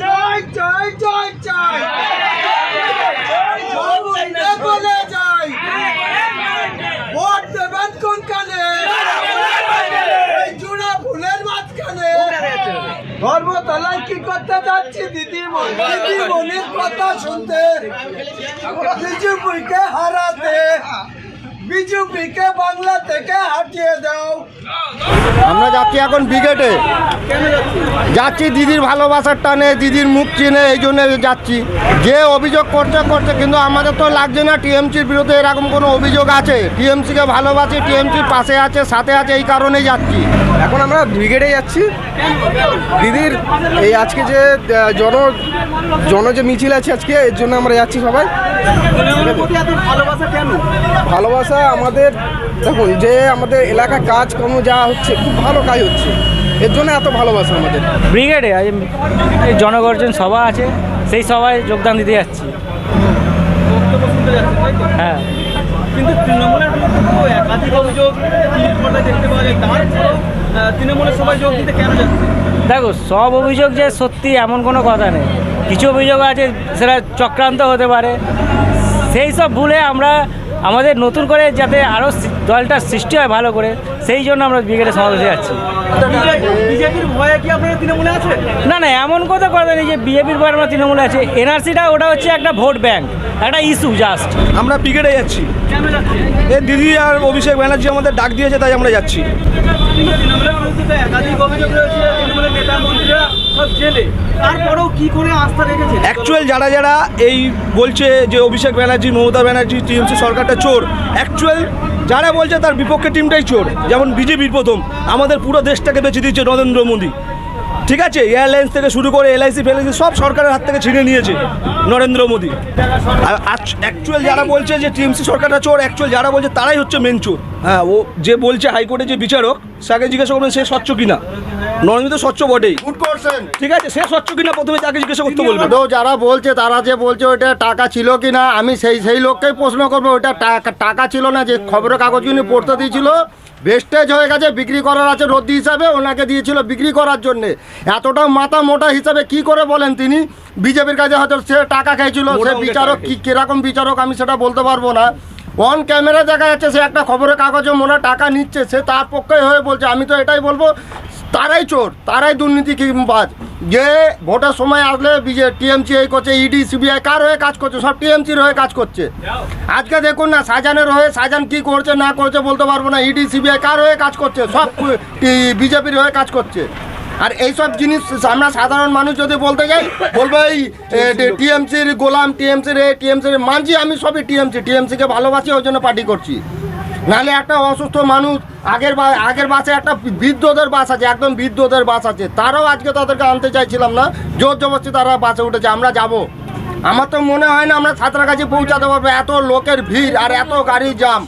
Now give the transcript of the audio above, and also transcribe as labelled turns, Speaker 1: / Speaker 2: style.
Speaker 1: জয় জয় জয় জয় বলে যাই ভোট দেবেন কোনখানে জোড়া ফুলের মাঝখানে ধর্মতলায় কি করতে যাচ্ছি দিদি দিদি মনির কথা শুনতে বিজেপিকে হারাতে, বিজেপিকে বাংলা থেকে হাটিয়ে দাও।
Speaker 2: আমরা যাচ্ছি এখন ব্রিগেডে। যাচ্ছি দিদির ভালোবাসার টানে, দিদির মুখ চিনে, এই জন্য যাচ্ছি। যে অভিযোগ করছে করছে, কিন্তু আমাদের তো লাগছে না টিএমসির বিরুদ্ধে এরকম কোনো অভিযোগ আছে। টিএমসিকে ভালোবাসি টিএমসির পাশে আছে, সাথে আছে, এই কারণেই যাচ্ছি।
Speaker 3: এখন আমরা ব্রিগেডে যাচ্ছি। দিদির এই আজকে যে জন জন যে মিছিল আছে আজকে, এর জন্য আমরা যাচ্ছি সবাই। ভালোবাসা আমাদের দেখুন যে আমাদের এলাকা কাজকর্ম যা হচ্ছে খুব ভালো কাজ হচ্ছে। এর জন্য এত ভালোবাসা আমাদের।
Speaker 4: ব্রিগেডে আজ এই জনগর্জন সভা আছে সেই সভায় যোগদান দিতে যাচ্ছি। হ্যাঁ।
Speaker 5: কিন্তু তৃণমূলের একাধিক অভিযোগ দেখতে পাওয়া যায় তারপরেও তৃণমূলের সবাই যোগ দিতে কেন যাচ্ছে?
Speaker 4: দেখো সব অভিযোগ যে সত্যি এমন কোনো কথা নেই। কিছু অভিযোগ আছে সেটা চক্রান্ত হতে পারে। সেই সব ভুলে আমরা আমাদের নতুন করে যাতে আরও দলটা সৃষ্টি হয় ভালো করে সেই জন্য আমরা ব্রিগেডে সমাবেশে যাচ্ছি।
Speaker 5: বিজেপির ভয়ে কি আপনারা তৃণমূলে আছে?
Speaker 4: না না এমন কথা কথা নেই যে বিজেপির পর আমরা তৃণমূলে আছে। এনআরসিটা ওটা হচ্ছে একটা ভোট ব্যাংক একটা ইস্যু জাস্ট।
Speaker 6: আমরা ব্রিগেডে যাচ্ছি। এ দিদি আর অভিষেক ব্যানার্জি আমাদের ডাক দিয়েছে তাই আমরা যাচ্ছি। অ্যাকচুয়াল যারা যারা এই বলছে যে অভিষেক ব্যানার্জি, মমতা ব্যানার্জি, টিএমসি সরকারটা চোর অ্যাকচুয়াল যারা বলছে তার বিপক্ষে টিমটাই চোর। যেমন বিজেপির প্রথম, আমাদের পুরো দেশটাকে বেছে দিচ্ছে নরেন্দ্র মোদী। ঠিক আছে এয়ারলাইন্স থেকে শুরু করে এলআইসি ফেলআইসি সব সরকারের হাত থেকে ছিনে নিয়েছে নরেন্দ্র মোদী। আর অ্যাকচুয়াল যারা বলছে যে টিএমসি সরকারটা চোর অ্যাকচুয়াল যারা বলছে তারাই হচ্ছে মেন চোর। হ্যাঁ ও যে বলছে হাইকোর্টে যে বিচারক তাকে জিজ্ঞাসা করবেন সে স্বচ্ছ কিনা। নরেন্দ্র স্বচ্ছ বটেই। ঠিক আছে সে স্বচ্ছ কিনা প্রথমে তাকে জিজ্ঞাসা করতে বলবে।
Speaker 2: তো যারা বলছে তারা যে বলছে ওইটা টাকা ছিল কি না আমি সেই সেই লোককেই প্রশ্ন করব ওইটা টাকা টাকা ছিল না যে খবরের কাগজগুলি পড়তে দিয়েছিল। বেস্টেজ হয়ে গেছে বিক্রি করার আছে রদ্দি হিসাবে ওনাকে দিয়েছিল বিক্রি করার জন্যে। এতটা মাথা মোটা হিসাবে কি করে বলেন তিনি? বিজেপির কাছে হয়তো সে টাকা খেয়েছিল সে বিচারক কি কীরকম বিচারক আমি সেটা বলতে পারব না। অন ক্যামেরা দেখা যাচ্ছে সে একটা খবরের কাগজে মনে টাকা নিচ্ছে সে তার পক্ষে হয়ে বলছে আমি তো এটাই বলব তারাই চোর তারাই দুর্নীতি কিংবাজ। যে ভোটের সময় আসলে বিজে টিএমসি এই করছে ইডি সিবিআই কার হয়ে কাজ করছে সব টিএমসির হয়ে কাজ করছে। আজকে দেখুন না সাজানের হয়ে সাজান কি করছে না করছে বলতে পারব না ইডি সিবিআই কার হয়ে কাজ করছে সব বিজেপির হয়ে কাজ করছে। আর এইসব জিনিস আমরা সাধারণ মানুষ যদি বলতে যাই, বলব এই টিএমসির গোলাম টিএমসির এ টিএমসির মানছি আমি সবই টিএমসি টিএমসিকে ভালোবাসি, ওই জন্য পার্টি করছি। নাহলে একটা অসুস্থ মানুষ, আগের আগের বাসে একটা বৃদ্ধদের বাস আছে, একদম বৃদ্ধদের বাস আছে, তারাও আজকে তাদেরকে আনতে চাইছিলাম না, জোর জবরদস্তি তারা বাসে উঠেছে, আমরা যাব। আমার তো মনে হয় না আমরা সাঁতরাগাছি পৌঁছাতে পারব, এত লোকের ভিড় আর এত গাড়ি জাম